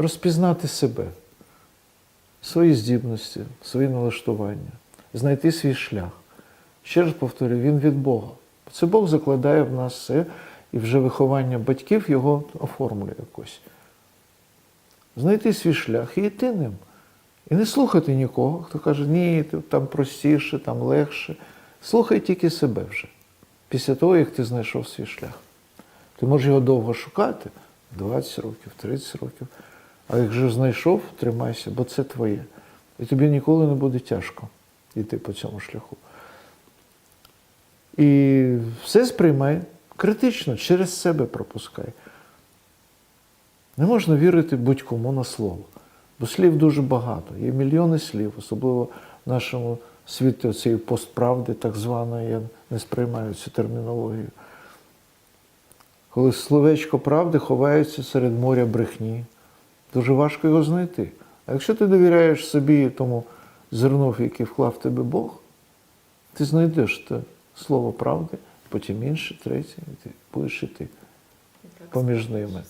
розпізнати себе, свої здібності, свої налаштування, знайти свій шлях. Ще раз повторюю, він від Бога. Це Бог закладає в нас все, і вже виховання батьків його оформлює якось. Знайти свій шлях і йти ним. І не слухати нікого, хто каже, ні, там простіше, там легше. Слухай тільки себе вже. Після того, як ти знайшов свій шлях. Ти можеш його довго шукати, 20 років, 30 років. А як вже знайшов, тримайся, бо це твоє. І тобі ніколи не буде тяжко йти по цьому шляху. І все сприймай критично, через себе пропускай. Не можна вірити будь-кому на слово. Бо слів дуже багато. Є мільйони слів, особливо в нашому світі цієї постправди, так званої, я не сприймаю цю термінологію. Коли словечко правди ховається серед моря брехні, дуже важко його знайти. А якщо ти довіряєш собі тому зерну, в яке вклав в тебе Бог, ти знайдеш те слово правди, потім інше, третє, і ти будеш іти поміж ними.